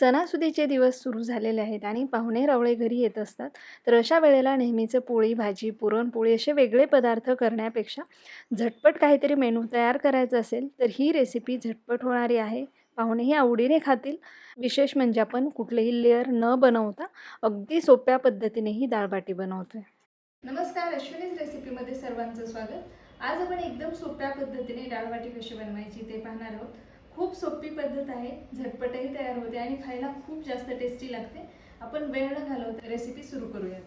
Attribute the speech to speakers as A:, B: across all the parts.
A: सणासुदीचे दिवस सुरू झालेले आहेत आणि पाहुणे रावळे घरी येत असतात. तर अशा वेळेला नेहमीचं पोळी भाजी पुरणपोळी असे वेगळे पदार्थ करण्यापेक्षा झटपट काहीतरी मेनू तयार करायचा असेल तर ही रेसिपी झटपट होणारी आहे. पाहुणेही आवडीने खातील. विशेष म्हणजे आपण कुठलेही लेअर न बनवता अगदी सोप्या पद्धतीने ही डाळबाटी बनवतोय. नमस्कार अश्विनीज रेसिपीमध्ये सर्वांचं स्वागत. आज आपण एकदम सोप्या पद्धतीने डाळबाटी कशी बनवायची ते पाहणार आहोत. खूप सोपी पद्धत आहे. झटपटही तयार होते आणि खायला खूप जास्त टेस्टी लागते. आपण वेळ न घालवता रेसिपी सुरू करूया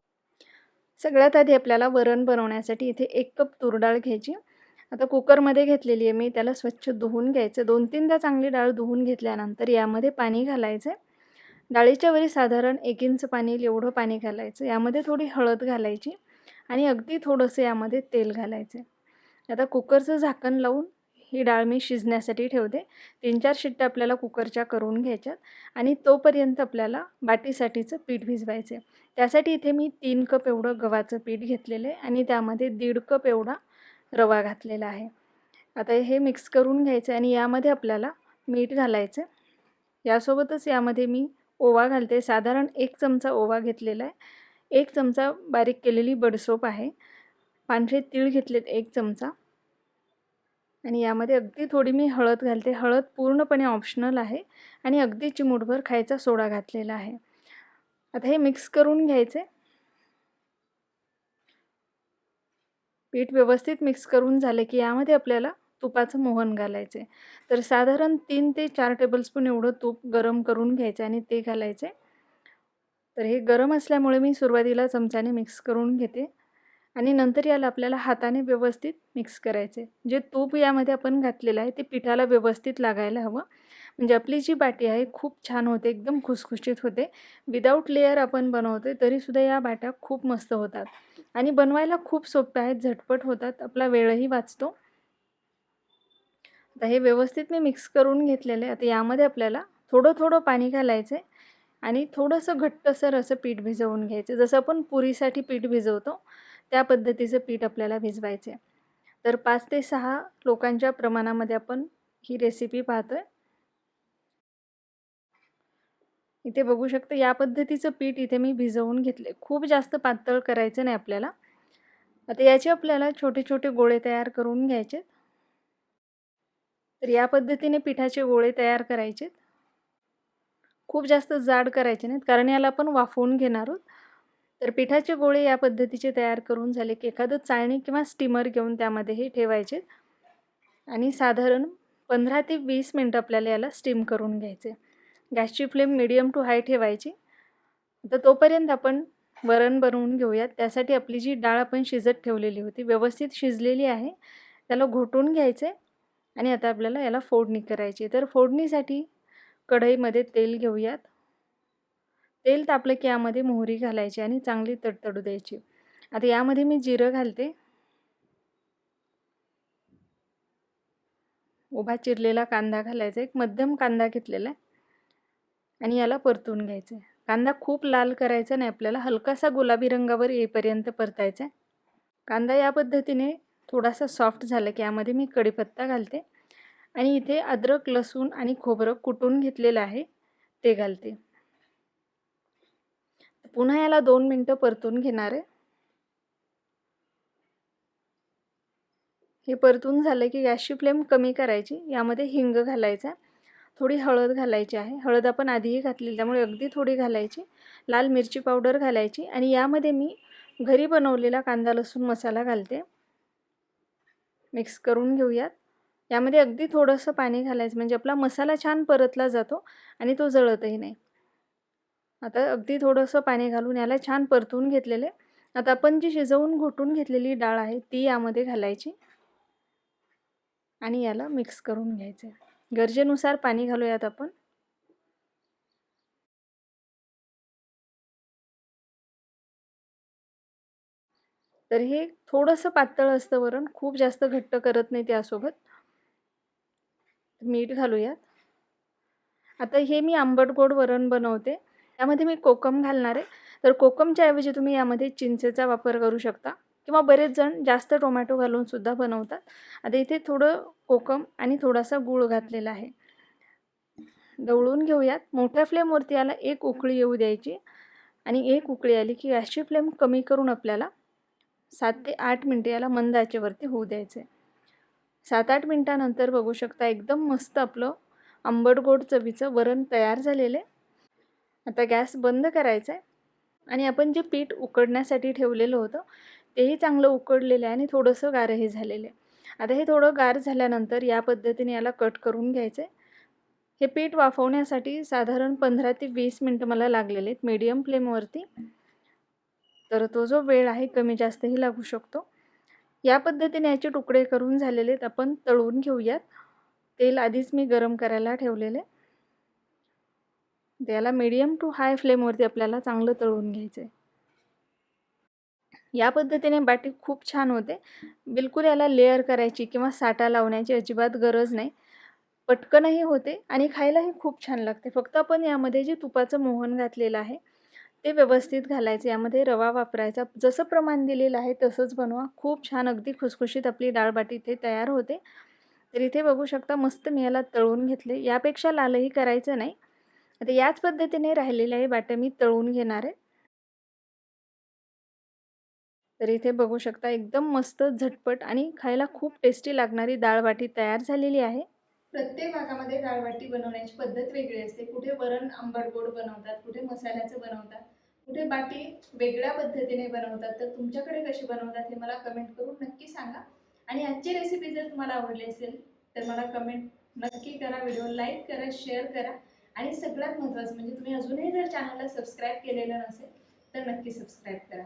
A: सगळ्यात आधी आपल्याला वरण बनवण्यासाठी इथे एक कप तूर डाळ घ्यायची. आता कुकरमध्ये घेतलेली आहे मी त्याला स्वच्छ धुवून घ्यायचं. दोन तीनदा चांगली डाळ धुवून घेतल्यानंतर यामध्ये पाणी घालायचं. डाळीच्या वरी साधारण एक इंच पाणी एवढं पाणी घालायचं. यामध्ये थोडी हळद घालायची आणि अगदी थोडंसं यामध्ये तेल घालायचं. आता कुकरचं झाकण लावून ही डाळ मी शिजण्यासाठी ठेवते. तीन चार शिट्ट्या आपल्याला कुकरच्या करून घ्यायच्यात आणि तोपर्यंत आपल्याला बाटीसाठीचं पीठ भिजवायचं. आहे त्यासाठी इथे मी तीन कप एवढं गव्हाचं पीठ घेतलेलं आहे आणि त्यामध्ये दीड कप एवढा रवा घातलेला आहे. आता हे मिक्स करून घ्यायचं आणि यामध्ये आपल्याला मीठ घालायचं. यासोबतच यामध्ये मी ओवा घालते. साधारण एक चमचा ओवा घेतलेला आहे. एक चमचा बारीक केलेली बडसोप आहे. पांढरे तीळ घेतलेत एक चमचा. आणि यामध्ये अगदी थोडी मी हळद घालते. हळद पूर्णपणे ऑप्शनल आहे आणि अगदी चिमूटभर खायचा सोडा घातलेला आहे. आता हे मिक्स करून घ्यायचे. पीठ व्यवस्थित मिक्स करून झाले की यामध्ये आपल्याला तुपाचं मोहन घालायचे. तर साधारण तीन ते चार टेबलस्पून एवढं तूप गरम करून घ्यायचं आणि ते घालायचे. तर हे गरम असल्यामुळे मी सुरुवातीला चमच्याने मिक्स करून घेते. आणि नंतर याला आपल्याला हाताने व्यवस्थित मिक्स करायचे जे तूप यामध्ये आपण घातलेलं आहे ते पिठाला व्यवस्थित लागायला हवं. म्हणजे आपली जी बाटी आहे खूप छान होते एकदम खुसखुशीत होते. विदाऊट लेअर आपण बनवते तरीसुद्धा या बाट्या खूप मस्त होतात. आणि बनवायला खूप सोप्या आहेत झटपट होतात आपला वेळही वाचतो. आता हे व्यवस्थित मी मिक्स करून घेतलेलं आहे. आता यामध्ये आपल्याला थोडं थोडं पाणी घालायचं आहे आणि थोडंसं घट्टसर असं पीठ भिजवून घ्यायचं. जसं आपण पुरीसाठी पीठ भिजवतो त्या पद्धतीचं पीठ आपल्याला भिजवायचे तर पाच ते सहा लोकांच्या प्रमाणामध्ये आपण ही रेसिपी पाहतोय. इथे बघू शकता या पद्धतीचं पीठ इथे मी भिजवून घेतले खूप जास्त पातळ करायचं नाही आपल्याला. आता याचे आपल्याला छोटे छोटे गोळे तयार करून घ्यायचे तर या पद्धतीने पिठाचे गोळे तयार करायचे खूप जास्त जाड करायचे नाहीत कारण याला आपण वाफवून घेणार आहोत. तर पिठाचे गोळे या पद्धतीचे तयार करून झाले की एखादं चाळणी किंवा स्टीमर घेऊन त्यामध्ये हे ठेवायचे. आणि साधारण पंधरा ते वीस मिनटं आपल्याला याला स्टीम करून घ्यायचे. गॅसची फ्लेम मिडियम टू हाय ठेवायची. तर तोपर्यंत आपण वरण बनवून घेऊयात. त्यासाठी आपली जी डाळ आपण शिजत ठेवलेली होती व्यवस्थित शिजलेली आहे. त्याला घोटून घ्यायचे आणि आता आपल्याला याला फोडणी करायची तर फोडणीसाठी कढईमध्ये तेल घेऊयात. तेल तापलं की यामध्ये मोहरी घालायची आणि चांगली तडतडू द्यायची. आता यामध्ये मी जिरं घालते. उभा चिरलेला कांदा घालायचा एक मध्यम कांदा घेतलेला आहे. आणि याला परतून घ्यायचं आहे. कांदा खूप लाल करायचा नाही आपल्याला हलकासा गुलाबी रंगावर येईपर्यंत परतायचा आहे. कांदा या पद्धतीने थोडासा सॉफ्ट झाला की यामध्ये मी कढीपत्ता घालते. आणि इथे अद्रक लसूण आणि खोबरं कुटून घेतलेलं आहे ते घालते. पुन्हा याला दोन मिनटं परतून घेणार आहे. हे परतून झालं की गॅसची फ्लेम कमी करायची यामध्ये हिंग घालायचा थोडी हळद घालायची आहे. हळद आपण आधीही घातलेली त्यामुळे अगदी थोडी घालायची. लाल मिरची पावडर घालायची आणि यामध्ये मी घरी बनवलेला कांदा लसूण मसाला घालते. मिक्स करून घेऊयात. यामध्ये अगदी थोडंसं पाणी घालायचं म्हणजे आपला मसाला छान परतला जातो आणि तो जळतही नाही. आता अगदी थोडंसं पाणी घालून याला छान परतून घेतलेले. आता आपण जी शिजवून घोटून घेतलेली डाळ आहे ती यामध्ये घालायची. आणि याला मिक्स करून घ्यायचं गरजेनुसार पाणी घालूयात आपण. तर हे थोडंसं पातळ असतं वरण. खूप जास्त घट्ट करत नाही त्यासोबत. मीठ घालूयात. आता हे मी आंबट गोड वरण बनवते. त्यामध्ये मी कोकम घालणार आहे. तर कोकमच्या ऐवजी तुम्ही यामध्ये चिंचेचा वापर करू शकता किंवा बरेच जण जास्त टोमॅटो घालून सुद्धा बनवतात. आता इथे थोडं कोकम आणि थोडासा गूळ घातलेला आहे. दवळून घेऊयात. मोठ्या फ्लेमवरती याला एक उकळी येऊ द्यायची आणि एक उकळी आली की गॅसची फ्लेम कमी करून आपल्याला सात ते आठ मिनटे याला मंद आचेवरती होऊ द्यायचे सात आठ मिनटानंतर बघू शकता एकदम मस्त आपलं आंबट गोड चवीचं वरण तयार झालेलं आहे. आता गॅस बंद करायचा आहे. आणि आपण जे पीठ उकडण्यासाठी ठेवलेलं होतं तेही चांगलं उकडलेलं आहे आणि थोडंसं गारही झालेलं आहे. आता हे थोडं गार झाल्यानंतर या पद्धतीने याला कट करून घ्यायचं आहे. हे पीठ वाफवण्यासाठी साधारण पंधरा ते वीस मिनटं मला लागलेले आहेत मीडियम फ्लेमवरती तर तो जो वेळ आहे कमी जास्तही लागू शकतो. या पद्धतीने याचे तुकडे करून झालेले आहेत. आपण तळून घेऊयात. तेल आधीच मी गरम करायला ठेवलेले त्याला मीडियम टू हाय फ्लेमवरती आपल्याला चांगलं तळून घ्यायचं आहे या पद्धतीने बाटी खूप छान होते. बिलकुल याला लेअर करायची किंवा साठा लावण्याची अजिबात गरज नाही. पटकनही होते आणि खायलाही खूप छान लागते. फक्त आपण यामध्ये जे तुपाचं मोहन घातलेलं आहे ते व्यवस्थित घालायचं. यामध्ये रवा वापरायचा. जसं प्रमाण दिलेलं आहे तसंच बनवा. खूप छान अगदी खुसखुशीत आपली डाळबाटी इथे तयार होते. तर इथे बघू शकता मस्त मी याला तळून घेतले. यापेक्षा लालही करायचं नाही. आता याच पद्धतीने राहिलेल्या हे बाट्या मी तळून घेणार आहे. तर इथे बघू शकता एकदम मस्त झटपट आणि खायला खूप टेस्टी लागणारी डाळबाटी तयार झालेली आहे. प्रत्येक भागामध्ये डाळबाटी बनवण्याची पद्धत वेगळी असते. कुठे वरण आंबट गोड बनवतात कुठे मसाल्याचं बनवतात कुठे बाटी वेगळ्या पद्धतीने बनवतात तर तुमच्याकडे कशी बनवतात हे मला कमेंट करून नक्की सांगा. आणि आजची रेसिपी जर तुम्हाला आवडली असेल तर मला कमेंट नक्की करा व्हिडिओ लाईक करा शेअर करा. आणि सगळ्यात महत्त्वाचं म्हणजे तुम्ही अजूनही जर चॅनलला सबस्क्राईब केलेलं नसेल तर नक्की सबस्क्राईब करा.